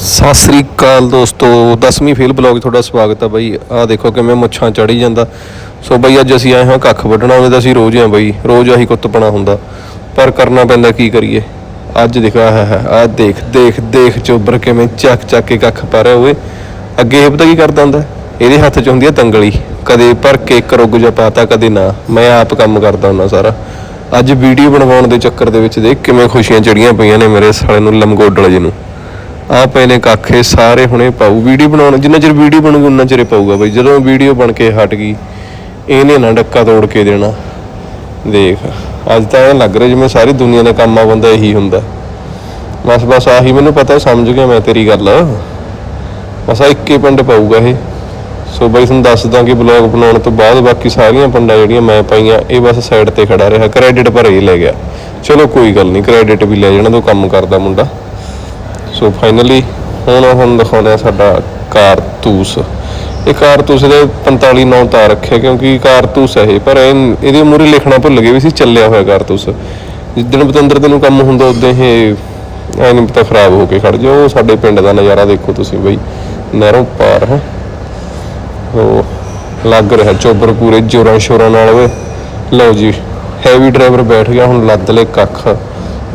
ਸਤਿ ਸ੍ਰੀ ਅਕਾਲ ਦੋਸਤੋ 10ਵੀਂ fail blog ਤੁਹਾਡਾ ਸਵਾਗਤ ਆ ਬਾਈ। ਆਹ ਦੇਖੋ ਕਿਵੇਂ ਮੁੱਛਾਂ ਚੜੀ ਜਾਂਦਾ। ਸੋ ਬਾਈ, ਅੱਜ ਅਸੀਂ ਆਏ ਹਾਂ ਕੱਖ ਵੱਢਣਾ ਉਹਦੇ ਤਾਂ ਅਸੀਂ ਰੋਜ਼ ਹੀ ਆ ਬਾਈ, ਰੋਜ਼ ਆਹੀ ਕੁੱਤਪਣਾ ਹੁੰਦਾ। ਪਰ ਕਰਨਾ ਪੈਂਦਾ ਕੀ ਕਰੀਏ? ਅੱਜ ਦਿਖਾ ਹੈ ਹੈ ਆਹ ਦੇਖ ਦੇਖ ਦੇਖ ਚੋਬਰ ਕਿਵੇਂ ਚੱਕ ਚੱਕ ਕੇ ਕੱਖ ਪਾ ਰਿਹਾ ਹੋਵੇ ਅੱਗੇ ਇਹ ਪਤਾ ਕੀ ਕਰਦਾ ਹੁੰਦਾ? ਇਹਦੇ ਹੱਥ 'ਚ ਹੁੰਦੀ ਹੈ ਤੰਗਲੀ। ਕਦੇ ਭਰ ਕੇ ਇੱਕ ਰੁੱਗ ਜਿਹਾ ਪਾਤਾ, ਕਦੇ ਨਾ। ਮੈਂ ਆਪ ਕੰਮ ਕਰਦਾ ਹੁੰਦਾ ਸਾਰਾ। ਅੱਜ ਵੀਡੀਓ ਬਣਵਾਉਣ ਦੇ ਚੱਕਰ ਦੇ ਵਿੱਚ ਦੇਖ ਕਿਵੇਂ ਖੁਸ਼ੀਆਂ ਚੜੀਆਂ ਪਈਆਂ ਨੇ ਮੇਰੇ ਸਾਲੇ ਨੂੰ ਲਮਗੋਡਲ ਜੀ ਨੂੰ ਆ ਪਏ ਨੇ ਕਾਖੇ ਸਾਰੇ ਹੁਣੇ ਪਾਉ ਵੀਡੀਓ ਬਣਾਉਣ ਜਿੰਨਾ ਚਿਰ ਵੀਡੀਓ ਬਣੂਗੀ, ਉਨਾ ਚਿਰ ਪਾਊਗਾ ਬਈ। ਜਦੋਂ ਵੀਡੀਓ ਬਣ ਕੇ ਹਟ ਗਈ, ਇਹਨੇ ਨਾ ਡੱਕਾ ਤੋੜ ਕੇ ਦੇਣਾ। ਦੇਖ, ਅੱਜ ਤਾਂ ਇਹ ਲੱਗ ਰਿਹਾ ਜਿਵੇਂ ਸਾਰੀ ਦੁਨੀਆ ਦਾ ਕੰਮ ਆ, ਬੰਦਾ ਇਹੀ ਹੁੰਦਾ। ਬਸ ਬਸ ਆਹੀ ਮੈਨੂੰ ਪਤਾ, ਸਮਝ ਗਿਆ ਮੈਂ ਤੇਰੀ ਗੱਲ। ਬਸ ਆਹ ਇੱਕੇ ਪਿੰਡ ਪਾਊਗਾ ਇਹ। ਸੋ ਬਈ ਤੁਹਾਨੂੰ ਦੱਸਦਾ ਕਿ ਬਲੌਗ ਬਣਾਉਣ ਤੋਂ ਬਾਅਦ ਬਾਕੀ ਸਾਰੀਆਂ ਪਿੰਡਾਂ ਜਿਹੜੀਆਂ ਮੈਂ ਪਾਈਆਂ, ਇਹ ਬਸ ਸਾਈਡ ਤੇ ਖੜਾ ਰਿਹਾ। ਕ੍ਰੈਡਿਟ ਪਰ ਇਹ ਲੈ ਗਿਆ। ਚਲੋ ਕੋਈ ਗੱਲ ਨਹੀਂ, ਕ੍ਰੈਡਿਟ ਵੀ ਲੈ ਜਾਣਾ ਤੋਂ ਕੰਮ ਕਰਦਾ ਮੁੰਡਾ। ਸੋ ਫਾਈਨਲੀ ਹੁਣ ਹੁਣ ਦਿਖਾਉਂਦੇ ਆ ਸਾਡਾ ਕਾਰਤੂਸ। ਇਹ ਕਾਰਤੂਸ ਦੇ 45 ਨੌ ਤਾਂ ਰੱਖਿਆ ਕਿਉਂਕਿ ਕਾਰਤੂਸ ਹੈ ਇਹ, ਪਰ ਇਹਦੇ ਮੂਰੇ ਲਿਖਣਾ ਭੁੱਲ ਗਏ ਵੀ ਸੀ, ਚੱਲਿਆ ਹੋਇਆ ਕਾਰਤੂਸ। ਜਿੱਦਣ ਪਤੰਦਰ ਦੇ ਕੰਮ ਹੁੰਦਾ ਉਦੋਂ ਇਹ ਐ ਨਹੀਂ ਪਤਾ ਖਰਾਬ ਹੋ ਕੇ ਖੜ ਜਾਓ ਸਾਡੇ ਪਿੰਡ ਦਾ ਨਜ਼ਾਰਾ ਦੇਖੋ ਤੁਸੀਂ ਬਈ, ਨਹਿਰੋਂ ਪਾਰ ਹੈ। ਉਹ ਲੱਗ ਰਿਹਾ ਚੋਬਰ ਪੂਰੇ ਜੋਰਾਂ ਸ਼ੋਰਾਂ ਨਾਲ ਓਏ। ਲਓ ਜੀ ਹੈਵੀ ਡਰਾਈਵਰ ਬੈਠ ਗਿਆ, ਹੁਣ ਲੱਦ ਲੈ ਕੱਖ।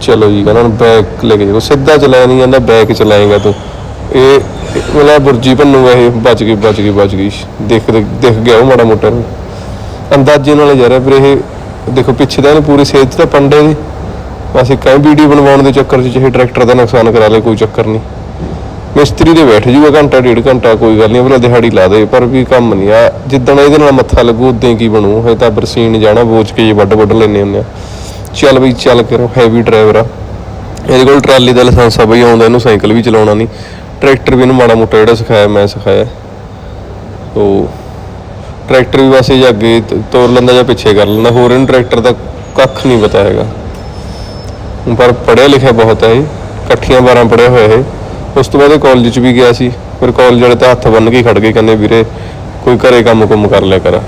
ਚਲੋ ਜੀ, ਕਹਿੰਦਾ ਬੈਕ ਲੈ ਕੇ ਜਾਓ ਸਿੱਧਾ ਚਲਾਇਆ ਨਹੀਂ ਜਾਂਦਾ ਬੈਕ ਚਲਾਏਗਾ ਤੂੰ। ਇਹ ਮਤਲਬ ਬੁਰਜੀ ਭੰਨੂਗਾ ਇਹ, ਬਚ ਗਈ ਬਚ ਗਈ ਬਚ ਗਈ। ਦੇਖ ਦਿਖ ਗਿਆ ਉਹ ਮਾੜਾ ਮੋਟਾ। ਨੂੰ ਅੰਦਾਜ਼ੇ ਨਾਲ ਜਾ ਰਿਹਾ, ਫਿਰ ਇਹ ਦੇਖੋ, ਪਿੱਛੇ ਦਾ ਇਹਨੇ ਪੂਰੀ ਸੇਜ ਤਾਂ ਪੰਡੇ ਦੀ ਬਸ ਇੱਕ ਵੀਡੀਓ ਬਣਵਾਉਣ ਦੇ ਚੱਕਰ 'ਚ ਚਾਹੇ ਟਰੈਕਟਰ ਦਾ ਨੁਕਸਾਨ ਕਰਾ ਲੇ, ਕੋਈ ਚੱਕਰ ਨਹੀਂ। ਮਿਸਤਰੀ ਦੇ ਬੈਠ ਜੂਗਾ ਘੰਟਾ, ਡੇਢ ਘੰਟਾ, ਕੋਈ ਗੱਲ ਨਹੀਂ, ਆਪਣਾ ਦਿਹਾੜੀ ਲਾ ਦੇ, ਪਰ ਵੀ ਕੰਮ ਨਹੀਂ ਆ। ਜਿੱਦਣ ਇਹਦੇ ਨਾਲ ਮੱਥਾ ਲੱਗੂ, ਉਦੋਂ ਹੀ ਕੀ ਬਣੂ? ਇਹ ਤਾਂ ਬਰਸੀਨ ਜਾਣਾ, ਬੋਝ ਕੇ ਜੇ ਵੱਡ ਵੱਡ ਲੈਨੇ ਹੁੰਦੇ ਆ। ਚੱਲ ਬਈ ਚੱਲ ਕਰੋ ਹੈਵੀ ਡਰਾਈਵਰ ਆ। ਇਹਦੇ ਕੋਲ ਟਰਾਲੀ ਦਾ ਲਾਇਸੈਂਸ ਆ ਬਈ, ਆਉਂਦਾ ਇਹਨੂੰ ਸਾਈਕਲ ਵੀ ਚਲਾਉਣਾ ਨਹੀਂ। ਟਰੈਕਟਰ ਵੀ ਇਹਨੂੰ ਮਾੜਾ ਮੋਟਾ ਜਿਹੜਾ ਸਿਖਾਇਆ, ਮੈਂ ਸਿਖਾਇਆ। ਤੋ ਟਰੈਕਟਰ ਵੀ ਬਸ ਇਹ ਜਾਂ ਅੱਗੇ ਤੋਰ ਲੈਂਦਾ ਜਾਂ ਪਿੱਛੇ ਕਰ ਲੈਂਦਾ। ਹੋਰ ਇਹਨੂੰ ਟਰੈਕਟਰ ਦਾ ਕੱਖ ਨਹੀਂ ਪਤਾ ਹੈਗਾ। ਪਰ ਪੜ੍ਹਿਆ ਲਿਖਿਆ ਬਹੁਤ ਹੈ ਇਹ। ਇਕੱਠੀਆਂ 12 ਪੜ੍ਹਿਆ ਹੋਇਆ ਹੈ ਉਸ ਤੋਂ ਬਾਅਦ ਇਹ ਕਾਲਜ 'ਚ ਵੀ ਗਿਆ ਸੀ। ਫਿਰ ਕਾਲਜ ਵਾਲੇ ਤਾਂ ਹੱਥ ਬੰਨ ਕੇ ਹੀ ਖੜ ਗਏ, ਕਹਿੰਦੇ ਵੀਰੇ, ਕੋਈ ਘਰੇ ਕੰਮ ਕੁਮ ਕਰ ਲਿਆ ਕਰ।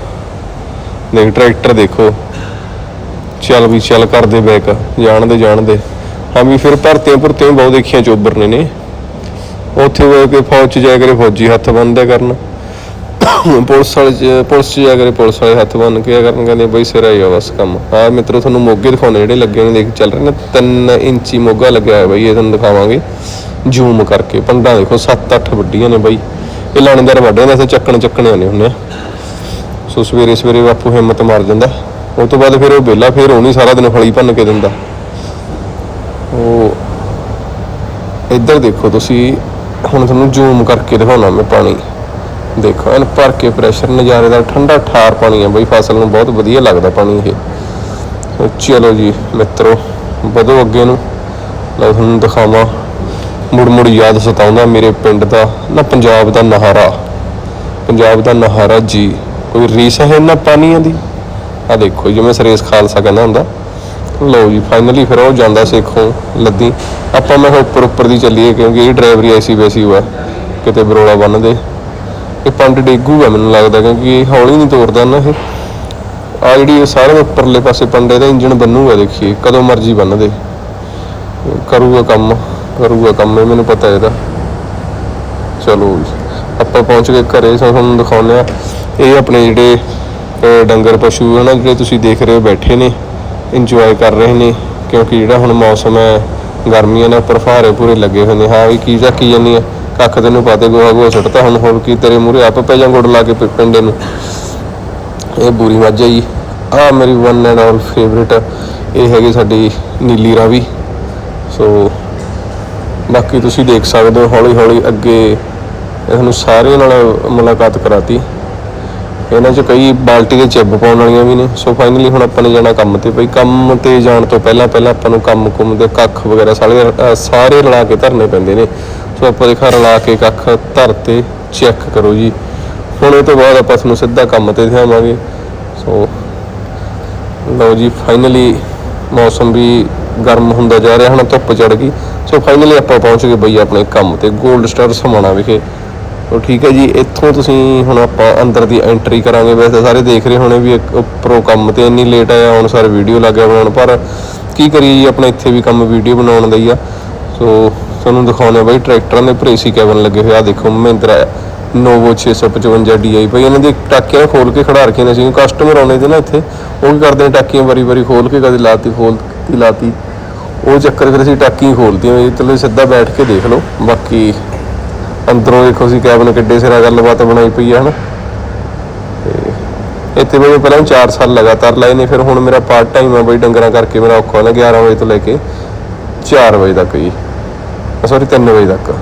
ਦੇਖ, ਟਰੈਕਟਰ ਦੇਖੋ। ਚੱਲ ਵੀ ਚੱਲ ਕਰਦੇ ਬੈਕ, ਜਾਣਦੇ ਜਾਣਦੇ। ਹਾਂ ਫਿਰ ਭਰਤੀਆਂ ਭਰਤੀਆਂ ਬਹੁਤ ਦੇਖੀਆਂ ਚੋਬਰ ਨੇ ਨੇ। ਉੱਥੇ ਉਹ ਕਿ ਫੌਜ 'ਚ ਜਾ ਕੇ ਫੌਜੀ ਹੱਥ ਬੰਨਦੇ ਕਰਨ। ਪੁਲਿਸ ਵਾਲੇ ਪੁਲਿਸ 'ਚ ਜਾ ਕੇ ਪੁਲਿਸ ਵਾਲੇ ਹੱਥ ਬੰਨ ਕੇ ਕਰਨ, ਕਹਿੰਦੇ ਬਈ ਸਿਰ ਆਈ ਆ ਬਸ ਕੰਮ। ਆ ਮਿੱਤਰੋ, ਤੁਹਾਨੂੰ ਮੋਗੇ ਦਿਖਾਉਣੇ ਜਿਹੜੇ ਲੱਗੇ ਨੇ, ਦੇਖ ਚੱਲ ਰਹੇ ਨੇ 3 ਇੰਚੀ ਮੋਗਾ ਲੱਗਿਆ ਹੋਇਆ ਬਈ, ਇਹ ਤੁਹਾਨੂੰ ਦਿਖਾਵਾਂਗੇ। ਜ਼ੂਮ ਕਰਕੇ, ਪੰਡਾਂ ਦੇਖੋ 7-8 ਵੱਡੀਆਂ ਨੇ ਬਈ। ਇਹ ਲਾਣੇਦਾਰ ਵੱਡੇ ਨੇ, ਇੱਥੇ ਚੱਕਣ ਚੱਕਣੇ ਆਉਂਦੇ ਹੁੰਦੇ ਆ। ਸੋ ਸਵੇਰੇ ਸਵੇਰੇ ਬਾਪੂ ਹਿੰਮਤ ਮਾਰ ਜਾਂਦਾ ਉਸ ਤੋਂ ਬਾਅਦ ਫਿਰ ਉਹ ਵਿਹਲਾ, ਫਿਰ ਉਹ ਨਹੀਂ ਸਾਰਾ ਦਿਨ ਫਲੀ ਭੰਨ ਕੇ ਦਿੰਦਾ। ਉਹ ਇੱਧਰ ਦੇਖੋ ਤੁਸੀਂ, ਹੁਣ ਤੁਹਾਨੂੰ ਜ਼ੂਮ ਕਰਕੇ ਦਿਖਾਉਣਾ ਮੈਂ ਪਾਣੀ। ਦੇਖੋ, ਇਹਨ ਭਰ ਕੇ ਪ੍ਰੈਸ਼ਰ ਨਜ਼ਾਰੇ ਦਾ ਠੰਡਾ ਠਾਰ ਪਾਣੀ ਹੈ ਬਈ, ਫਸਲ ਨੂੰ ਬਹੁਤ ਵਧੀਆ ਲੱਗਦਾ ਪਾਣੀ ਇਹ। ਚਲੋ ਜੀ, ਮਿੱਤਰੋ, ਵਧੋ ਅੱਗੇ ਨੂੰ। ਲਓ, ਤੁਹਾਨੂੰ ਦਿਖਾਵਾਂ। ਮੁੜ ਮੁੜ ਯਾਦ ਸਤਾਉਂਦਾ ਮੇਰੇ ਪਿੰਡ ਦਾ, ਨਾ ਪੰਜਾਬ ਦਾ ਨਹਾਰਾ। ਪੰਜਾਬ ਦਾ ਨਹਾਰਾ ਜੀ, ਕੋਈ ਰੀਸ ਹੈ ਇਹਨਾਂ ਪਾਣੀਆਂ ਦੀ? ਆ ਦੇਖੋ ਜਿਵੇਂ ਸਰੇਸ ਖਾਲਸਾ ਕਹਿੰਦਾ ਹੁੰਦਾ। ਲਓ ਜੀ ਫਾਈਨਲੀ ਫਿਰ ਉਹ ਜਾਂਦਾ ਸੇਖੋਂ ਲੱਦੀ। ਆਪਾਂ ਮੈਂ ਕਿਹਾ ਉੱਪਰ ਉੱਪਰ ਦੀ ਚੱਲੀਏ, ਕਿਉਂਕਿ ਇਹ ਡਰਾਈਵਰੀ ਐਸੀ ਵੈਸੀ ਹੋਆ। ਕਿਤੇ ਬਰੋਲਾ ਬੰਨਦੇ ਇਹ ਪੰਡ ਡੇਗੂਗਾ ਮੈਨੂੰ ਲੱਗਦਾ, ਕਿਉਂਕਿ ਇਹ ਹੌਲੀ ਨਹੀਂ ਤੋਰਦਾ ਨਾ ਇਹ। ਆ ਜਿਹੜੀ ਸਾਰੇ ਉੱਪਰਲੇ ਪਾਸੇ ਪੰਡੇ ਦਾ ਇੰਜਣ ਬੰਨੂਗਾ, ਦੇਖੀਏ, ਕਦੋਂ ਮਰਜ਼ੀ ਬੰਨਦੇ ਕਰੂਗਾ ਕੰਮ ਕਰੂਗਾ ਕੰਮ, ਇਹ ਮੈਨੂੰ ਪਤਾ ਇਹਦਾ। ਚਲੋ ਆਪਾਂ ਪਹੁੰਚ ਗਏ ਘਰੇ ਤੁਹਾਨੂੰ ਦਿਖਾਉਂਦੇ ਆ ਇਹ ਆਪਣੇ ਜਿਹੜੇ ਡੰਗਰ ਪਸ਼ੂ ਹਨ ਜਿਹੜੇ ਤੁਸੀਂ ਦੇਖ ਰਹੇ ਹੋ ਬੈਠੇ ਨੇ ਇੰਜੋਏ ਕਰ ਰਹੇ ਨੇ, ਕਿਉਂਕਿ ਜਿਹੜਾ ਹੁਣ ਮੌਸਮ ਹੈ, ਗਰਮੀਆਂ ਨੇ ਉੱਪਰ ਫਾਰੇ ਪੂਰੇ ਲੱਗੇ ਹੋਏ ਨੇ। ਹਾਂ ਵੀ ਕੀ ਕੀ ਜਾਂਦੀ ਹੈ, ਕੱਖ ਤੈਨੂੰ ਪਾਤੇ ਗੋਹਾ ਗੋਹਾ ਸੁੱਟਤਾ ਹੁਣ, ਹੋਰ ਕੀ ਤੇਰੇ ਮੂਰੇ ਆਪ ਪੈ ਜਾਂ ਗੁੜ ਲਾ ਕੇ ਪਿ- ਪਿੰਡੇ ਨੂੰ। ਇਹ ਬੂਰੀ ਮੱਝ ਹੈ ਜੀ। ਆ ਮੇਰੀ ਵਨ ਐਂਡ ਆਲ ਫੇਵਰੇਟ ਇਹ ਹੈਗੀ ਸਾਡੀ ਨੀਲੀ ਰਾਵੀ। ਸੋ ਬਾਕੀ ਤੁਸੀਂ ਦੇਖ ਸਕਦੇ ਹੋ ਹੌਲੀ ਹੌਲੀ ਅੱਗੇ ਤੁਹਾਨੂੰ ਸਾਰਿਆਂ ਨਾਲ ਮੁਲਾਕਾਤ ਕਰਾਤੀ। ਇਹਨਾਂ 'ਚ ਕਈ ਬਾਲਟੀ ਦੇ ਚਿੱਬ ਪਾਉਣ ਵਾਲੀਆਂ ਵੀ ਨੇ। ਸੋ ਫਾਈਨਲੀ ਹੁਣ ਆਪਾਂ ਨੇ ਜਾਣਾ ਕੰਮ ਤੇ। ਬਈ ਕੰਮ ਤੇ ਜਾਣ ਤੋਂ ਪਹਿਲਾਂ ਪਹਿਲਾਂ ਆਪਾਂ ਨੂੰ ਕੰਮ ਕੁੰਮ ਦੇ ਕੱਖ ਵਗੈਰਾ ਸਾਰੇ ਅਹ ਸਾਰੇ ਰਲਾ ਕੇ ਧਰਨੇ ਪੈਂਦੇ ਨੇ। ਸੋ ਆਪਾਂ ਦੇ ਰਲਾ ਕੇ ਕੱਖ ਧਰ ਤੇ ਚੈੱਕ ਕਰੋ ਜੀ। ਹੁਣ ਇਹ ਤੋਂ ਬਾਅਦ ਆਪਾਂ ਤੁਹਾਨੂੰ ਸਿੱਧਾ ਕੰਮ ਤੇ ਦਿਖਾਵਾਂਗੇ। ਸੋ ਲਓ ਜੀ ਫਾਈਨਲੀ ਮੌਸਮ ਵੀ ਗਰਮ ਹੁੰਦਾ ਜਾ ਰਿਹਾ। ਹੁਣ ਧੁੱਪ ਚੜ ਗਈ। ਸੋ ਫਾਈਨਲੀ ਆਪਾਂ ਪਹੁੰਚ ਗਏ ਬਈ ਆਪਣੇ ਕੰਮ ਤੇ। 골ਡ ਸਟਾਰ ਸਮਾਣਾ ਵਿਖੇ। ਸੋ ਠੀਕ ਹੈ ਜੀ, ਇੱਥੋਂ ਤੁਸੀਂ ਹੁਣ ਆਪਾਂ ਅੰਦਰ ਦੀ ਐਂਟਰੀ ਕਰਾਂਗੇ। ਵੈਸੇ ਸਾਰੇ ਦੇਖ ਰਹੇ ਹੋਣੇ ਵੀ ਇੱਕ ਉੱਪਰੋਂ ਕੰਮ ਤੇ ਇੰਨੀ ਲੇਟ ਆਇਆ ਹੁਣ ਸਾਰੇ ਵੀਡੀਓ ਲੱਗਿਆ ਬਣਾਉਣ ਪਰ ਕੀ ਕਰੀਏ ਜੀ, ਆਪਣਾ ਇੱਥੇ ਵੀ ਕੰਮ ਵੀਡੀਓ ਬਣਾਉਣ ਦਾ ਹੀ ਆ। ਸੋ ਤੁਹਾਨੂੰ ਦਿਖਾਉਣੇ ਬਾਈ ਟਰੈਕਟਰਾਂ ਦੇ ਉੱਪਰ ਕੈਬਨ ਲੱਗੇ ਹੋਏ ਆ। ਦੇਖੋ, ਮਹਿੰਦਰਾ ਨੋਵੋ 655 DI ਬਈ, ਇਹਨਾਂ ਦੀ ਟਾਕੀਆਂ ਖੋਲ ਕੇ ਖੜਾ ਰੱਖੀਆਂ ਨੇ ਸੀ ਕਸਟਮਰ ਆਉਣੇ ਤੇ ਨਾ ਇੱਥੇ, ਉਹ ਕੀ ਕਰਦੇ ਨੇ ਟਾਕੀਆਂ ਵਾਰੀ ਵਾਰੀ ਖੋਲ ਕੇ ਕਦੇ ਲਾਤੀ, ਖੋਲ ਖੋਲਤੀ ਲਾਤੀ। ਉਹ ਚੱਕਰ ਫਿਰ ਅਸੀਂ ਟਾਕੀਆਂ ਖੋਲਤੀਆਂ ਵੀ ਥੱਲੇ ਸਿੱਧਾ ਬੈਠ ਕੇ ਦੇਖ ਲਓ। ਬਾਕੀ ਅੰਦਰੋਂ ਦੇਖੋ ਸੀ ਕੈਬਨ ਕਿੱਡੇ ਸਿਰਾ ਗੱਲਬਾਤ ਬਣਾਈ ਪਈ ਹੈ ਹਨਾ? ਤੇ ਇੱਥੇ ਬਈ ਪਹਿਲਾਂ 4 ਸਾਲ ਲਗਾਤਾਰ ਲਾਏ ਨੇ, ਫਿਰ ਹੁਣ ਮੇਰਾ ਪਾਰਟ ਟਾਈਮ ਆ ਬਈ, ਡੰਗਰਾਂ ਕਰਕੇ ਮੇਰਾ ਔਖਾ ਨਾ 11 ਵਜੇ ਤੋਂ ਲੈ ਕੇ 4 ਵਜੇ ਤੱਕ ਜੀ। ਸੌਰੀ 3 ਵਜੇ ਤੱਕ।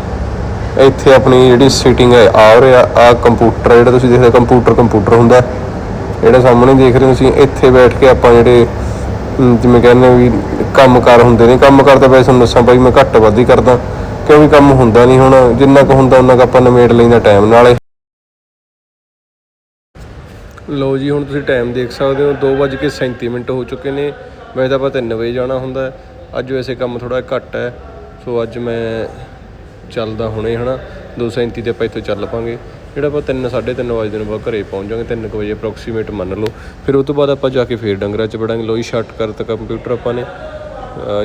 ਇੱਥੇ ਆਪਣੀ ਜਿਹੜੀ ਸੀਟਿੰਗ ਹੈ, ਆ ਰਿਹਾ, ਆ ਕੰਪਿਊਟਰ ਜਿਹੜਾ ਤੁਸੀਂ ਦੇਖਦੇ ਕੰਪਿਊਟਰ ਕੰਪਿਊਟਰ ਹੁੰਦਾ। ਜਿਹੜਾ ਸਾਹਮਣੇ ਦੇਖ ਰਹੇ ਹੋ ਤੁਸੀਂ, ਇੱਥੇ ਬੈਠ ਕੇ ਆਪਾਂ ਜਿਹੜੇ ਜਿਵੇਂ ਕਹਿੰਦੇ ਵੀ ਕੰਮਕਾਰ ਹੁੰਦੇ ਨੇ ਕੰਮਕਾਰ ਤਾਂ ਵੈਸੇ ਤੁਹਾਨੂੰ ਦੱਸਾਂ ਬਾਈ ਮੈਂ ਘੱਟ ਵੱਧ ਹੀ ਕਰਦਾ। ਕਿਉਂਕਿ ਕੰਮ ਹੁੰਦਾ ਨਹੀਂ ਹੁਣ, ਜਿੰਨਾ ਕੁ ਹੁੰਦਾ ਉਹਨਾਂ ਕੁ ਆਪਾਂ ਨਿਮੇੜ ਲੈਂਦਾ ਟਾਈਮ ਨਾਲੇ। ਲੋ ਜੀ, ਹੁਣ ਤੁਸੀਂ ਟਾਈਮ ਦੇਖ ਸਕਦੇ ਹੋ 2:37 ਮਿੰਟ ਹੋ ਚੁੱਕੇ ਨੇ। ਵੈਸੇ ਤਾਂ ਆਪਾਂ 3 ਵਜੇ ਜਾਣਾ ਹੁੰਦਾ। ਅੱਜ ਵੈਸੇ ਕੰਮ ਥੋੜਾ ਘੱਟ ਹੈ, ਸੋ ਅੱਜ ਮੈਂ ਚੱਲਦਾ ਹੁਣੇ, ਹਨਾ। 237 ਤੇ ਆਪਾਂ ਇੱਥੋਂ ਚੱਲ ਪਾਂਗੇ। ਜਿਹੜਾ ਆਪਾਂ 3 3:30 ਵਜੇ ਨੂੰ ਬਾਅਦ ਘਰੇ ਪਹੁੰਚ ਜਾਵਾਂਗੇ 3 ਵਜੇ ਅਪਰੋਕਸੀਮੇਟ ਮੰਨ ਲਓ। ਫਿਰ ਉਹ ਤੋਂ ਬਾਅਦ ਆਪਾਂ ਜਾ ਕੇ ਫੇਰ ਡੰਗਰਾਂ 'ਚ ਵੜਾਂਗੇ। ਲੋਈ ਸ਼ਾਰਟ ਕਰਤਾ ਕੰਪਿਊਟਰ ਆਪਾਂ ਨੇ।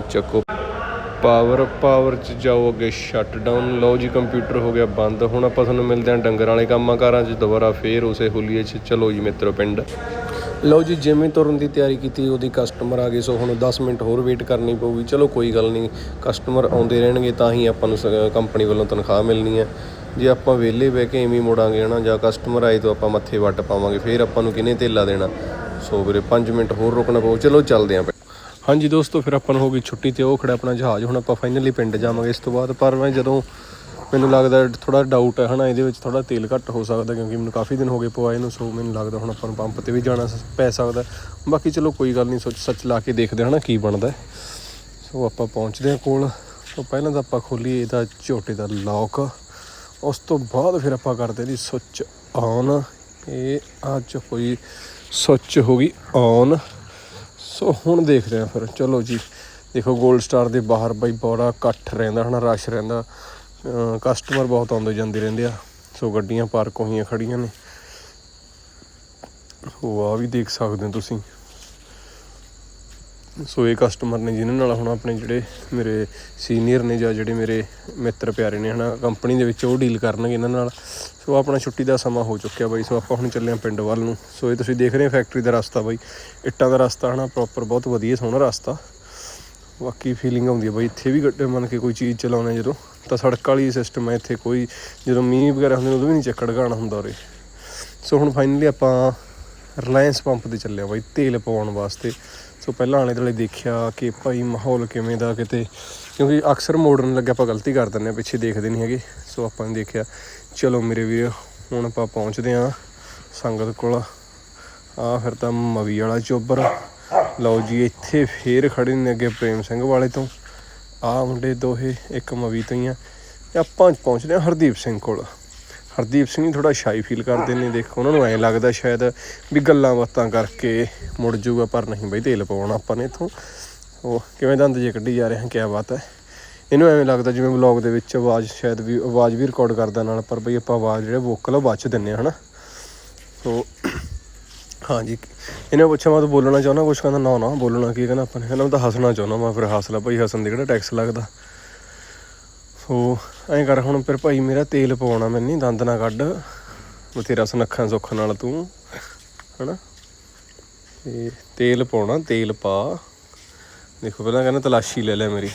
ਚੱਕੋ। ਪਾਵਰ ਪਾਵਰ ਚ ਜਾਓ ਅੱਗੇ ਸ਼ਟ ਡਾਊਨ ਲਓ ਜੀ ਕੰਪਿਊਟਰ ਹੋ ਗਿਆ ਬੰਦ। ਹੁਣ ਆਪਾਂ ਤੁਹਾਨੂੰ ਮਿਲਦੇ ਹਾਂ ਡੰਗਰ ਵਾਲੇ ਕੰਮਾਂ ਕਾਰਾਂ 'ਚ, ਦੁਬਾਰਾ ਫੇਰ ਉਸੇ ਹੁਲੀਏ 'ਚ। ਚਲੋ ਜੀ, ਮਿੱਤਰੋ, ਪਿੰਡ। ਲਓ ਜੀ, ਜਿਵੇਂ ਤੁਰਨ ਦੀ ਤਿਆਰੀ ਕੀਤੀ, ਉਹਦੀ ਕਸਟਮਰ ਆ ਗਏ। ਸੋ ਹੁਣ 10 ਮਿੰਟ ਹੋਰ ਵੇਟ ਕਰਨੀ ਪਊਗੀ। ਚਲੋ, ਕੋਈ ਗੱਲ ਨਹੀਂ। ਕਸਟਮਰ ਆਉਂਦੇ ਰਹਿਣਗੇ, ਤਾਂ ਹੀ ਆਪਾਂ ਨੂੰ ਕੰਪਨੀ ਵੱਲੋਂ ਤਨਖਾਹ ਮਿਲਣੀ ਹੈ। ਜੇ ਆਪਾਂ ਵਿਹਲੇ ਬਹਿ ਕੇ ਐਵੇਂ ਹੀ ਮੁੜਾਂਗੇ, ਹਨਾ, ਜਾਂ ਕਸਟਮਰ ਆਏ ਤਾਂ ਆਪਾਂ ਮੱਥੇ ਵੱਟ ਪਾਵਾਂਗੇ। ਫੇਰ ਆਪਾਂ ਨੂੰ ਕਿਹਨੇ ਤੇਲਾ ਦੇਣਾ? ਸੋ ਵੀਰੇ 5 ਮਿੰਟ ਹੋਰ ਰੁਕਣਾ ਪਊ। ਚਲੋ, ਚੱਲਦੇ ਆਂ ਹਾਂਜੀ ਦੋਸਤੋ, ਫਿਰ ਆਪਾਂ ਨੂੰ ਹੋ ਗਈ ਛੁੱਟੀ ਤੇ ਉਹ ਖੜਾ ਆਪਣਾ ਜਹਾਜ਼। ਹੁਣ ਆਪਾਂ ਫਾਈਨਲੀ ਪਿੰਡ ਜਾਵਾਂਗੇ ਇਸ ਤੋਂ ਬਾਅਦ, ਪਰ ਮੈਂ ਜਦੋਂ ਮੈਨੂੰ ਲੱਗਦਾ ਥੋੜਾ ਡਾਊਟ ਹੈ ਹਨਾ, ਇਹਦੇ ਵਿੱਚ ਥੋੜਾ ਤੇਲ ਘੱਟ ਹੋ ਸਕਦਾ ਕਿਉਂਕਿ ਮੈਨੂੰ ਕਾਫੀ ਦਿਨ ਹੋ ਗਏ ਪਵਾਏ ਨੂੰ, ਸੋ ਮੈਨੂੰ ਲੱਗਦਾ ਹੁਣ ਆਪਾਂ ਨੂੰ ਪੰਪ ਤੇ ਵੀ ਜਾਣਾ ਸ- ਪੈ ਸਕਦਾ। ਬਾਕੀ ਚਲੋ ਕੋਈ ਗੱਲ ਨਹੀਂ, ਸੋਚ, ਸੱਚ ਲਾ ਕੇ ਦੇਖਦੇ ਹਾਂ ਹਨਾ ਕੀ ਬਣਦਾ ਸੋ ਆਪਾਂ ਪਹੁੰਚਦੇ ਹਾਂ ਕੋਲ। ਸੋ ਪਹਿਲਾਂ ਤਾਂ ਆਪਾਂ ਖੋਲੀਏ ਇਹਦਾ ਝੋਟੇ ਦਾ ਲੌਕ ਉਸ ਤੋਂ ਬਾਅਦ ਫਿਰ ਆਪਾਂ ਕਰਦੇ ਜੀ ਸੁੱਚ ਔਨ ਇਹ ਅੱਜ ਹੋਈ ਸੁੱਚ ਹੋ ਗਈ ਔਨ ਸੋ ਹੁਣ ਦੇਖਦੇ ਆ ਫਿਰ। ਚਲੋ ਜੀ, ਦੇਖੋ 골ਡ ਸਟਾਰ ਦੇ ਬਾਹਰ ਬਾਈ ਬੜਾ ਇਕੱਠ ਰਹਿੰਦਾ, ਹਨਾ, ਰਸ਼ ਰਹਿੰਦਾ। ਕਸਟਮਰ ਬਹੁਤ ਆਉਂਦੇ ਜਾਂਦੇ ਰਹਿੰਦੇ ਆ। ਸੋ ਗੱਡੀਆਂ ਪਾਰਕ ਹੋਈਆਂ ਖੜੀਆਂ ਨੇ। ਉਹ ਆ ਵੀ ਦੇਖ ਸਕਦੇ ਹੋ ਤੁਸੀਂ। ਸੋ ਇਹ ਕਸਟਮਰ ਨੇ ਜਿਨ੍ਹਾਂ ਨਾਲ ਹੁਣ ਆਪਣੇ ਜਿਹੜੇ ਮੇਰੇ ਸੀਨੀਅਰ ਨੇ ਜਾਂ ਜਿਹੜੇ ਮੇਰੇ ਮਿੱਤਰ ਪਿਆਰੇ ਨੇ ਹਨਾ ਕੰਪਨੀ ਦੇ ਵਿੱਚ ਉਹ ਡੀਲ ਕਰਨਗੇ ਇਹਨਾਂ ਨਾਲ। ਸੋ ਆਪਣਾ ਛੁੱਟੀ ਦਾ ਸਮਾਂ ਹੋ ਚੁੱਕਿਆ ਬਾਈ। ਸੋ ਆਪਾਂ ਹੁਣ ਚੱਲੇ ਹਾਂ ਪਿੰਡ ਵੱਲ ਨੂੰ। ਸੋ ਇਹ ਤੁਸੀਂ ਦੇਖ ਰਹੇ ਹੋ ਫੈਕਟਰੀ ਦਾ ਰਸਤਾ ਬਾਈ। ਇੱਟਾਂ ਦਾ ਰਸਤਾ ਹਨਾ ਪ੍ਰੋਪਰ ਬਹੁਤ ਵਧੀਆ ਸੋਹਣਾ ਰਸਤਾ। ਬਾਕੀ ਫੀਲਿੰਗ ਆਉਂਦੀ ਹੈ ਬਾਈ, ਇੱਥੇ ਵੀ ਗੱਡੇ ਮੰਨ ਕੇ ਕੋਈ ਚੀਜ਼ ਚਲਾਉਣਾ ਜਦੋਂ। ਤਾਂ ਸੜਕ ਵਾਲੀ ਸਿਸਟਮ ਹੈ ਇੱਥੇ ਕੋਈ, ਜਦੋਂ ਮੀਂਹ ਵਗੈਰਾ ਹੁੰਦੇ ਉਦੋਂ ਵੀ ਨਹੀਂ ਚੱਕੜ ਗਾਣਾ ਹੁੰਦਾ ਉਰੇ। ਸੋ ਹੁਣ ਫਾਈਨਲੀ ਆਪਾਂ ਰਿਲਾਇੰਸ ਪੰਪ ਤੇ ਚੱਲਿਆ ਬਾਈ, ਤੇਲ ਪਵਾਉਣ ਵਾਸਤੇ। ਸੋ ਪਹਿਲਾਂ ਆਲੇ ਦੁਆਲੇ ਦੇਖਿਆ ਕਿ ਭਾਈ ਮਾਹੌਲ ਕਿਵੇਂ ਦਾ ਕਿਤੇ, ਕਿਉਂਕਿ ਅਕਸਰ ਮੋੜਨ ਲੱਗੇ ਆਪਾਂ ਗਲਤੀ ਕਰ ਦਿੰਦੇ ਆ ਪਿੱਛੇ ਦੇਖਦੇ ਨਹੀਂ ਹੈਗੇ। ਸੋ ਆਪਾਂ ਨੇ ਦੇਖਿਆ, ਚਲੋ ਮੇਰੇ ਵੀਰ, ਹੁਣ ਆਪਾਂ ਪਹੁੰਚਦੇ ਆ ਸੰਗਤ ਕੋਲ। ਆ ਫਿਰ ਤਾਂ ਮਵੀ ਵਾਲਾ ਚੋਬਰ। ਲਓ ਜੀ, ਇੱਥੇ ਫੇਰ ਖੜੇ ਨੇ ਅੱਗੇ ਪ੍ਰੇਮ ਸਿੰਘ ਵਾਲੇ ਤੋਂ। ਆ ਮੁੰਡੇ ਦੋਹੇ, ਇੱਕ ਮਵੀ ਤੋਂ ਹੀ ਆ। ਆਪਾਂ ਪਹੁੰਚਦੇ ਆ ਹਰਦੀਪ ਸਿੰਘ ਕੋਲ। ਹਰਦੀਪ ਸਿੰਘ ਜੀ ਥੋੜਾ ਸ਼ਾਈ ਫੀਲ ਕਰਦੇ ਨੇ, ਦੇਖੋ, ਉਹਨਾਂ ਨੂੰ ਐਂ ਲੱਗਦਾ ਸ਼ਾਇਦ ਵੀ ਗੱਲਾਂ ਬਾਤਾਂ ਕਰਕੇ ਮੁੜ ਜਾਊਗਾ, ਪਰ ਨਹੀਂ ਬਈ, ਤੇਲ ਪਾਉਣਾ ਆਪਾਂ ਨੇ ਇਥੋਂ। ਉਹ ਕਿਵੇਂ ਦੰਦ ਜੇ ਕੱਢੀ ਜਾ ਰਹੇ ਹਾਂ, ਕਿਆ ਬਾਤ ਹੈ। ਇਹਨੂੰ ਐਵੇਂ ਲੱਗਦਾ ਜਿਵੇਂ ਵਲੌਗ ਦੇ ਵਿੱਚ ਆਵਾਜ਼, ਸ਼ਾਇਦ ਵੀ ਆਵਾਜ਼ ਵੀ ਰਿਕਾਰਡ ਕਰਦਾ ਨਾਲ, ਪਰ ਬਈ ਆਪਾਂ ਆਵਾਜ਼ ਜਿਹੜੇ ਵੋਕਲ ਉਹ ਬਚ ਚ ਦਿੰਨੇ ਆ ਹਨਾ। ਸੋ, ਹਾਂਜੀ। ਇਹਨੇ ਪੁੱਛਿਆ, ਮੈਂ ਤਾਂ ਬੋਲਣਾ ਚਾਹੁੰਦਾ, ਕੁਛ ਕਹਿੰਦਾ, ਨਾ ਨਾ, ਬੋਲਣਾ ਕੀ ਕਹਿੰਦਾ, ਆਪਾਂ ਨੇ ਕਹਿੰਦਾ ਮੈਂ ਤਾਂ ਹੱਸਣਾ ਚਾਹੁੰਦਾ, ਮੈਂ ਫਿਰ ਹੱਸ ਲਾ ਭਾਈ ਹੱਸਣ ਦੇ ਕਿਹੜਾ ਟੈਕਸ ਲੱਗਦਾ? ਸੋ ਐਂ ਕਰ ਹੁਣ ਫਿਰ ਭਾਈ ਮੇਰਾ ਤੇਲ ਪਾਉਣਾ ਮੈਨੂੰ ਦੰਦ ਨਾ ਕੱਢ। ਬਥੇਰਾ ਸੁਨੱਖਾਂ ਸੁੱਖ ਨਾਲ ਤੂੰ, ਹਨਾ? ਤੇ ਤੇਲ ਪਾਉਣਾ, ਤੇਲ ਪਾ। ਦੇਖੋ ਪਹਿਲਾਂ ਕਹਿੰਦਾ ਤਲਾਸ਼ੀ ਲੈ ਲੈ ਮੇਰੀ।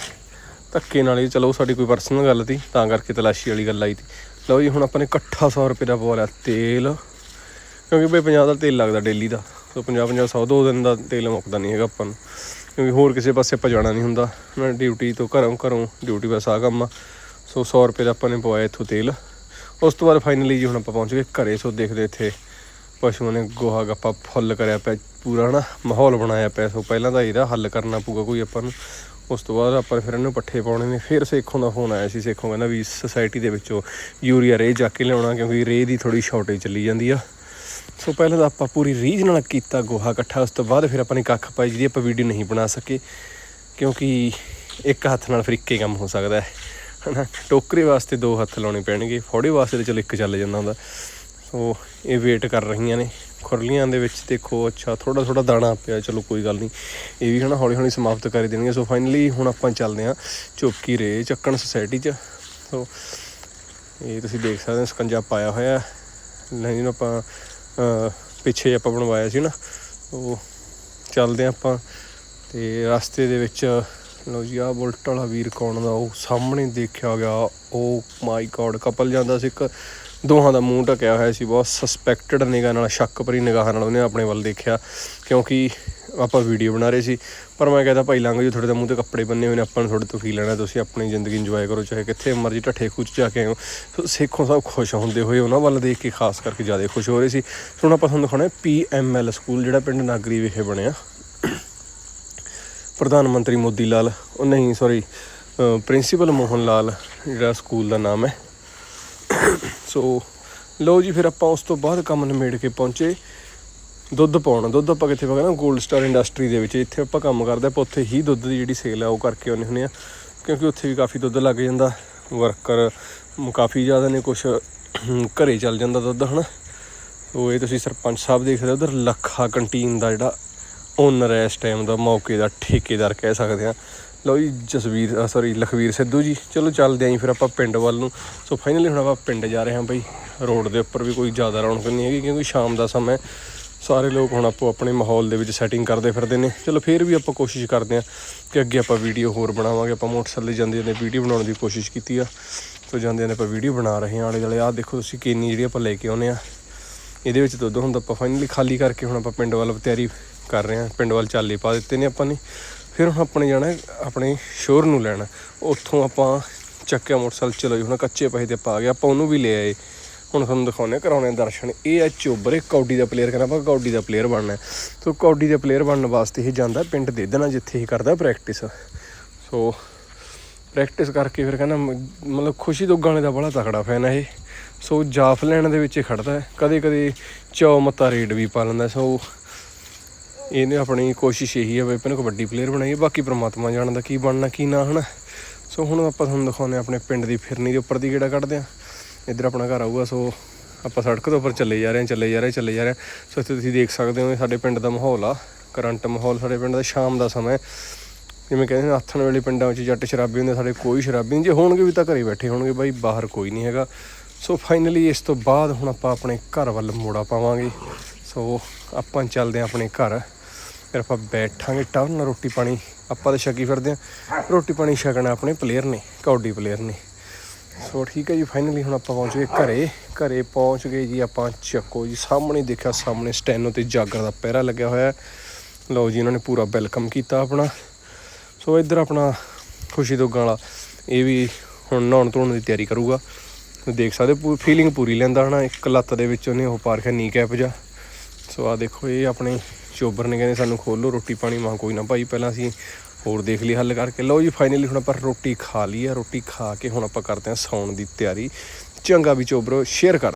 ਧੱਕੇ ਨਾਲ ਹੀ, ਚਲੋ ਸਾਡੀ ਕੋਈ ਪਰਸਨਲ ਗੱਲ ਤੀ ਤਾਂ ਕਰਕੇ ਤਲਾਸ਼ੀ ਵਾਲੀ ਗੱਲ ਆਈ ਤੀ ਲਓ ਜੀ, ਹੁਣ ਆਪਾਂ ਨੇ ਇਕੱਠਾ 100 ਰੁਪਏ ਦਾ ਪਵਾ ਲਿਆ ਤੇਲ। ਕਿਉਂਕਿ ਬਈ 50 ਦਾ ਤੇਲ ਲੱਗਦਾ ਡੇਲੀ ਦਾ। ਸੋ 50 50 100 ਦੋ ਦਿਨ ਦਾ ਤੇਲ ਮੁੱਕਦਾ ਨਹੀਂ ਹੈਗਾ ਆਪਾਂ ਨੂੰ। ਕਿਉਂਕਿ ਹੋਰ ਕਿਸੇ ਪਾਸੇ ਆਪਾਂ ਜਾਣਾ ਨਹੀਂ ਹੁੰਦਾ। ਮੈਂ ਡਿਊਟੀ ਤੋਂ ਘਰੋਂ ਘਰੋਂ ਡਿਊਟੀ ਬਸ ਆ ਕੰਮ ਆ। ਸੋ 100 ਰੁਪਏ ਦਾ ਆਪਾਂ ਨੇ ਪਵਾਇਆ ਇੱਥੋਂ ਤੇਲ। ਉਸ ਤੋਂ ਬਾਅਦ ਫਾਈਨਲੀ ਜੀ ਹੁਣ ਆਪਾਂ ਪਹੁੰਚ ਗਏ ਘਰੇ। ਸੋ ਦੇਖਦੇ ਇੱਥੇ ਪਸ਼ੂਆਂ ਨੇ ਗੋਹਾ ਗੱਪਾ ਫੁੱਲ ਕਰਿਆ ਪਿਆ ਪੂਰਾ ਨਾ ਮਾਹੌਲ ਬਣਾਇਆ ਪਿਆ। ਸੋ ਪਹਿਲਾਂ ਤਾਂ ਇਹਦਾ ਹੱਲ ਕਰਨਾ ਪਊਗਾ ਕੋਈ ਆਪਾਂ ਨੂੰ। ਉਸ ਤੋਂ ਬਾਅਦ ਆਪਾਂ ਫਿਰ ਇਹਨੂੰ ਪੱਠੇ ਪਾਉਣੇ ਨੇ। ਫਿਰ ਸੇਖੋਂ ਦਾ ਫੋਨ ਆਇਆ ਸੀ। ਸੇਖੋਂ ਕਹਿੰਦਾ ਵੀ ਸੋਸਾਇਟੀ ਦੇ ਵਿੱਚੋਂ ਯੂਰੀਆ ਰੇ ਜਾ ਕੇ ਲਿਆਉਣਾ ਕਿਉਂਕਿ ਰੇ ਦੀ ਥੋੜੀ ਸ਼ਾਰਟੇਜ ਚੱਲੀ ਜਾਂਦੀ ਆ। ਸੋ ਪਹਿਲਾਂ ਤਾਂ ਆਪਾਂ ਪੂਰੀ ਰੀਝ ਨਾਲ ਕੀਤਾ ਗੋਹਾ ਇਕੱਠਾ, ਉਸ ਤੋਂ ਬਾਅਦ ਫਿਰ ਆਪਾਂ ਨੇ ਕੱਖ ਪਾਈ ਜਿਹਦੀ ਆਪਾਂ ਵੀਡੀਓ ਨਹੀਂ ਬਣਾ ਸਕੇ, ਕਿਉਂਕਿ ਇੱਕ ਹੱਥ ਨਾਲ ਫਿਰ ਇੱਕੇ ਕੰਮ ਹੋ ਸਕਦਾ ਹੈ, ਹਨਾ? ਟੋਕਰੇ ਵਾਸਤੇ ਦੋ ਹੱਥ ਲਾਉਣੇ ਪੈਣਗੇ, ਫੋੜੇ ਵਾਸਤੇ ਤਾਂ ਚਲੋ ਇੱਕ ਚੱਲ ਜਾਂਦਾ ਹੁੰਦਾ। ਸੋ ਇਹ ਵੇਟ ਕਰ ਰਹੀਆਂ ਨੇ, ਖੁਰਲੀਆਂ ਦੇ ਵਿੱਚ ਦੇਖੋ, ਅੱਛਾ ਥੋੜਾ ਥੋੜਾ ਦਾਣਾ ਪਿਆ, ਚਲੋ ਕੋਈ ਗੱਲ ਨਹੀਂ। ਇਹ ਵੀ ਹਨਾ ਹੌਲੀ ਹੌਲੀ ਸਮਾਪਤ ਕਰ ਦੇਣਗੇ। ਸੋ ਫਾਈਨਲੀ ਹੁਣ ਆਪਾਂ ਚੱਲਦੇ ਹਾਂ ਚੌਕੀ ਰੇ ਚੱਕਣ ਸੁਸਾਇਟੀ 'ਚ। ਸੋ ਇਹ ਤੁਸੀਂ ਦੇਖ ਸਕਦੇ ਹੋ, ਸਕੰਜਾ ਪਾਇਆ ਹੋਇਆ ਨਹੀਂ ਨੂੰ ਆਪਾਂ ਪਿੱਛੇ ਆਪਾਂ ਬਣਵਾਇਆ ਸੀ ਨਾ, ਉਹ ਚੱਲਦੇ ਹਾਂ ਆਪਾਂ ਤੇ ਰਸਤੇ ਦੇ ਵਿੱਚ, ਲਓ ਜੀ ਆ ਬੁਲਟ ਵਾਲਾ ਵੀਰ ਕੌਣ ਦਾ, ਉਹ ਸਾਹਮਣੇ ਦੇਖਿਆ ਗਿਆ ਉਹ ਮਾਈ ਗॉड ਕਪਲ ਜਾਂਦਾ ਸੀ ਇੱਕ, ਦੋਹਾਂ ਦਾ ਮੂੰਹ ਢਕਿਆ ਹੋਇਆ ਸੀ, ਬਹੁਤ ਸਸਪੈਕਟਡ ਨਿਗਾਹ ਨਾਲ, ਸ਼ੱਕ ਭਰੀ ਨਿਗਾਹ ਨਾਲ ਉਹਨੇ ਆਪਣੇ ਵੱਲ ਦੇਖਿਆ, ਕਿਉਂਕਿ ਆਪਾਂ ਵੀਡੀਓ ਬਣਾ ਰਹੇ ਸੀ, ਪਰ ਮੈਂ ਕਹਿੰਦਾ ਭਾਈ ਲੰਘ ਜੀ ਤੁਹਾਡੇ ਦੇ ਮੂੰਹ ਤੇ ਕੱਪੜੇ ਬੰਨੇ ਹੋਏ ਨੇ, ਆਪਾਂ ਨੂੰ ਤੁਹਾਡੇ ਤੋਂ ਕੀ ਲੈਣਾ, ਤੁਸੀਂ ਆਪਣੀ ਜ਼ਿੰਦਗੀ ਇੰਜੋਏ ਕਰੋ, ਚਾਹੇ ਕਿੱਥੇ ਮਰਜ਼ੀ ਢੱਠੇ ਖੂਚ ਜਾ ਕੇ ਆਓ ਸੋ ਸਿੱਖੋਂ ਸਭ ਖੁਸ਼ ਹੁੰਦੇ ਹੋਏ ਉਹਨਾਂ ਵੱਲ ਦੇਖ ਕੇ, ਖਾਸ ਕਰਕੇ ਜ਼ਿਆਦਾ ਖੁਸ਼ ਹੋ ਰਹੇ ਸੀ। ਹੁਣ ਆਪਾਂ ਤੁਹਾਨੂੰ ਦਿਖਾਉਣਾ ਪੀਐਮਐਲ ਸਕੂਲ, ਜਿਹੜਾ ਪਿੰਡ ਨਾਗਰੀ ਵਿਖੇ ਬਣਿਆ। ਪ੍ਰਧਾਨ ਮੰਤਰੀ ਮੋਦੀ ਲਾਲ ਉਹ ਨਹੀਂ ਸੌਰੀ ਪ੍ਰਿੰਸੀਪਲ ਮੋਹਨ ਲਾਲ, ਜਿਹੜਾ ਸਕੂਲ ਦਾ ਨਾਮ ਹੈ। ਸੋ ਲਓ ਜੀ, ਫਿਰ ਆਪਾਂ ਉਸ ਤੋਂ ਬਾਅਦ ਕੰਮ ਨਿਮੇੜ ਕੇ ਪਹੁੰਚੇ। ਦੁੱਧ ਪਾਉਣ। ਦੁੱਧ ਆਪਾਂ ਕਿੱਥੇ ਪਾਉਣਾ 골ਡ ਸਟਾਰ ਇੰਡਸਟਰੀ ਦੇ ਵਿੱਚ। ਇੱਥੇ ਆਪਾਂ ਕੰਮ ਕਰਦੇ ਆਪਾਂ, ਉੱਥੇ ਹੀ ਦੁੱਧ ਦੀ ਜਿਹੜੀ ਸੇਲ ਆ ਉਹ ਕਰਕੇ ਆਉਂਦੇ ਹੁੰਦੇ ਆ। ਕਿਉਂਕਿ ਉੱਥੇ ਵੀ ਕਾਫੀ ਦੁੱਧ ਲੱਗ ਜਾਂਦਾ। ਵਰਕਰ ਕਾਫੀ ਜ਼ਿਆਦਾ ਨੇ ਕੁਝ ਘਰੇ ਚੱਲ ਜਾਂਦਾ ਦੁੱਧ, ਹਨਾ? ਸੋ ਇਹ ਤੁਸੀਂ ਸਰਪੰਚ ਸਾਹਿਬ ਦੇਖ ਸਕਦੇ ਹੋ, ਉਧਰ ਲੱਖਾ ਕੰਟੀਨ ਦਾ ਜਿਹੜਾ ਓਨਰ ਹੈ, ਇਸ ਟਾਈਮ ਦਾ ਮੌਕੇ ਦਾ ਠੇਕੇਦਾਰ ਕਹਿ ਸਕਦੇ ਆ ਲਓ ਜੀ, ਜਸਵੀਰ ਸੌਰੀ ਲਖਵੀਰ ਸਿੱਧੂ ਜੀ। ਚਲੋ ਚੱਲਦੇ ਆਂ ਜੀ ਫਿਰ ਆਪਾਂ ਪਿੰਡ ਵੱਲ ਨੂੰ। ਸੋ ਫਾਈਨਲੀ ਹੁਣ ਆਪਾਂ ਪਿੰਡ ਜਾ ਰਹੇ ਹਾਂ ਬਈ। ਰੋਡ ਦੇ ਉੱਪਰ ਵੀ ਕੋਈ ਜ਼ਿਆਦਾ ਰੌਣਕ ਨਹੀਂ ਹੈਗੀ, ਕਿਉਂਕਿ ਸ਼ਾਮ ਦਾ ਸਮਾਂ ਸਾਰੇ ਲੋਕ ਹੁਣ ਆਪੋ ਆਪਣੇ ਮਾਹੌਲ ਦੇ ਵਿੱਚ ਸੈਟਿੰਗ ਕਰਦੇ ਫਿਰਦੇ ਨੇ। ਚਲੋ ਫਿਰ ਵੀ ਆਪਾਂ ਕੋਸ਼ਿਸ਼ ਕਰਦੇ ਹਾਂ ਕਿ ਅੱਗੇ ਆਪਾਂ ਵੀਡੀਓ ਹੋਰ ਬਣਾਵਾਂਗੇ। ਆਪਾਂ ਮੋਟਰਸਾਈਕਲ ਤੇ ਜਾਂਦੇ ਜਾਂਦੇ ਵੀਡੀਓ ਬਣਾਉਣ ਦੀ ਕੋਸ਼ਿਸ਼ ਕੀਤੀ ਆ। ਸੋ ਜਾਂਦੇ ਨੇ ਆਪਾਂ ਵੀਡੀਓ ਬਣਾ ਰਹੇ ਹਾਂ ਆਲੇ ਦੁਆਲੇ। ਆਹ ਦੇਖੋ ਤੁਸੀਂ ਕਿੰਨੀ ਜਿਹੜੀ ਆਪਾਂ ਲੈ ਕੇ ਆਉਨੇ ਆ ਇਹਦੇ ਵਿੱਚ ਦੁੱਧ ਹੁੰਦਾ, ਆਪਾਂ ਫਾਈਨਲੀ ਖਾਲੀ ਕਰਕੇ ਹੁਣ ਆਪਾਂ ਪਿੰਡ ਵੱਲ ਤਿਆਰੀ ਕਰ ਰਹੇ ਹਾਂ। ਪਿੰਡ ਵੱਲ ਚਾਲੇ ਪਾ ਦਿੱਤੇ ਨੇ ਆਪਾਂ ਨੇ। ਫਿਰ ਹੁਣ ਆਪਣੇ ਜਾਣਾ, ਆਪਣੇ ਸ਼ੋਰ ਨੂੰ ਲੈਣਾ। ਉੱਥੋਂ ਆਪਾਂ ਚੱਕਿਆ ਮੋਟਰਸਾਈਕਲ, ਚਲੋ ਜੀ, ਹੁਣ ਕੱਚੇ ਪੈਸੇ ਤੇ ਆਪਾਂ ਆ ਗਏ। ਆਪਾਂ ਉਹਨੂੰ ਵੀ ਲੈ ਆਏ। ਹੁਣ ਤੁਹਾਨੂੰ ਦਿਖਾਉਣੇ ਕਰਾਉਣੇ ਦਰਸ਼ਨ। ਇਹ ਹੈ ਚੋਬਰੇ ਕੌਡੀ ਦਾ ਪਲੇਅਰ ਕਹਿੰਦਾ ਆਪਾਂ ਕੌਡੀ ਦਾ ਪਲੇਅਰ ਬਣਨਾ ਸੋ ਕੌਡੀ ਦਾ ਪਲੇਅਰ ਬਣਨ ਵਾਸਤੇ ਹੀ ਜਾਂਦਾ ਪਿੰਡ ਦੇ ਦੇਣਾ ਜਿੱਥੇ ਹੀ ਕਰਦਾ ਪ੍ਰੈਕਟਿਸ ਸੋ ਪ੍ਰੈਕਟਿਸ ਕਰਕੇ ਫਿਰ ਕਹਿੰਦਾ ਮਤਲਬ ਖੁਸ਼ੀ ਤੋਂ ਗਾਣੇ ਦਾ ਬੜਾ ਤਕੜਾ ਫੈਨ ਹੈ ਇਹ। ਸੋ ਜਾਫ ਲੈਣ ਦੇ ਵਿੱਚ ਇਹ ਖੜਦਾ ਕਦੇ ਕਦੇ ਚੌ ਮੱਤਾ ਰੇਡ ਵੀ ਪਾ ਲੈਂਦਾ ਸੋ ਇਹਨੇ ਆਪਣੀ ਕੋਸ਼ਿਸ਼ ਇਹੀ ਹੈ ਵੀ ਪਹਿਲਾਂ ਕਬੱਡੀ ਪਲੇਅਰ ਬਣਾਈਏ। ਬਾਕੀ ਪ੍ਰਮਾਤਮਾ ਜਾਣਦਾ ਕੀ ਬਣਨਾ, ਕੀ ਨਾ, ਹਨਾ। ਸੋ ਹੁਣ ਆਪਾਂ ਤੁਹਾਨੂੰ ਦਿਖਾਉਂਦੇ ਹਾਂ ਆਪਣੇ ਪਿੰਡ ਦੀ ਫਿਰਨੀ ਦੇ ਉੱਪਰ ਦੀ ਗੇੜਾ ਕੱਢਦੇ ਆ ਇੱਧਰ ਆਪਣਾ ਘਰ ਆਊਗਾ ਸੋ ਆਪਾਂ ਸੜਕ ਤੋਂ ਉੱਪਰ ਚੱਲੇ ਜਾ ਰਹੇ ਹਾਂ ਚੱਲੇ ਜਾ ਰਹੇ ਹਾਂ, ਚੱਲੇ ਜਾ ਰਹੇ ਹਾਂ। ਸੋ ਇੱਥੇ ਤੁਸੀਂ ਦੇਖ ਸਕਦੇ ਹੋ ਇਹ ਸਾਡੇ ਪਿੰਡ ਦਾ ਮਾਹੌਲ ਆ ਕਰੰਟ ਮਾਹੌਲ ਸਾਡੇ ਪਿੰਡ ਦਾ ਸ਼ਾਮ ਦਾ ਸਮਾਂ ਜਿਵੇਂ ਕਹਿੰਦੇ ਨੇ ਆਥਣ ਵੇਲੇ ਪਿੰਡਾਂ ਵਿੱਚ ਜੱਟ ਸ਼ਰਾਬੀ ਹੁੰਦੇ ਸਾਡੇ ਕੋਈ ਸ਼ਰਾਬੀ ਨਹੀਂ। ਜੇ ਹੋਣਗੇ ਵੀ ਤਾਂ ਘਰੇ ਬੈਠੇ ਹੋਣਗੇ ਬਾਈ ਬਾਹਰ ਕੋਈ ਨਹੀਂ ਹੈਗਾ। ਸੋ ਫਾਈਨਲੀ ਇਸ ਤੋਂ ਬਾਅਦ ਹੁਣ ਆਪਾਂ ਆਪਣੇ ਘਰ ਵੱਲ ਮੋੜਾ ਪਾਵਾਂਗੇ। ਸੋ ਆਪਾਂ ਚੱਲਦੇ ਹਾਂ ਆਪਣੇ ਘਰ। ਫਿਰ ਆਪਾਂ ਬੈਠਾਂਗੇ ਟਰਨ ਨਾਲ ਰੋਟੀ ਪਾਣੀ। ਆਪਾਂ ਤਾਂ ਛਕੀ ਫਿਰਦੇ ਹਾਂ। ਰੋਟੀ ਪਾਣੀ ਛਕਣਾ ਆਪਣੇ ਪਲੇਅਰ ਨੇ ਕੌਡੀ ਪਲੇਅਰ ਨੇ। ਸੋ ਠੀਕ ਹੈ ਜੀ ਫਾਈਨਲੀ ਹੁਣ ਆਪਾਂ ਪਹੁੰਚ ਗਏ ਘਰੇ। ਘਰੇ ਪਹੁੰਚ ਗਏ ਜੀ ਆਪਾਂ ਚੱਕੋ ਜੀ, ਸਾਹਮਣੇ ਦੇਖਿਆ ਸਾਹਮਣੇ ਸਟੈਨੋ ਤੇ ਜਾਗਰ ਦਾ ਪਹਿਰਾ ਲੱਗਿਆ ਹੋਇਆ। ਲਓ ਜੀ, ਇਹਨਾਂ ਨੇ ਪੂਰਾ ਵੈਲਕਮ ਕੀਤਾ ਆਪਣਾ। ਸੋ ਇੱਧਰ ਆਪਣਾ ਖੁਸ਼ੀ ਤੋਂ ਵਾਲਾ ਇਹ ਵੀ ਹੁਣ ਨਹਾਉਣ ਧੋਣ ਦੀ ਤਿਆਰੀ ਕਰੂਗਾ। ਦੇਖ ਸਕਦੇ ਪੂਰੀ ਫੀਲਿੰਗ ਪੂਰੀ ਲੈਂਦਾ ਹਨਾ, ਇੱਕ ਲੱਤ ਦੇ ਵਿੱਚ ਉਹਨੇ ਉਹ ਪਾਰਖਿਆ ਨੀ ਕੈਪ ਜਾ ਸੋ ਆ ਦੇਖੋ, ਇਹ ਆਪਣੇ ਚੋਬਰ ਨੇ ਕਹਿੰਦੇ ਸਾਨੂੰ ਖੋਲੋ ਰੋਟੀ ਪਾਣੀ ਮਾਂ ਕੋਈ ਨਾ ਭਾਈ, ਪਹਿਲਾਂ ਅਸੀਂ ਹੋਰ ਦੇਖ ਲਈ, ਹੱਲ ਕਰਕੇ। ਲਓ ਜੀ ਫਾਈਨਲੀ ਹੁਣ ਆਪਾਂ ਰੋਟੀ ਖਾ ਲਈ ਆ। ਰੋਟੀ ਖਾ ਕੇ ਹੁਣ ਆਪਾਂ ਕਰਦੇ ਹਾਂ ਸੌਣ ਦੀ ਤਿਆਰੀ। ਚੰਗਾ ਵੀ ਚੋਬਰੋ ਸ਼ੇਅਰ ਕਰ।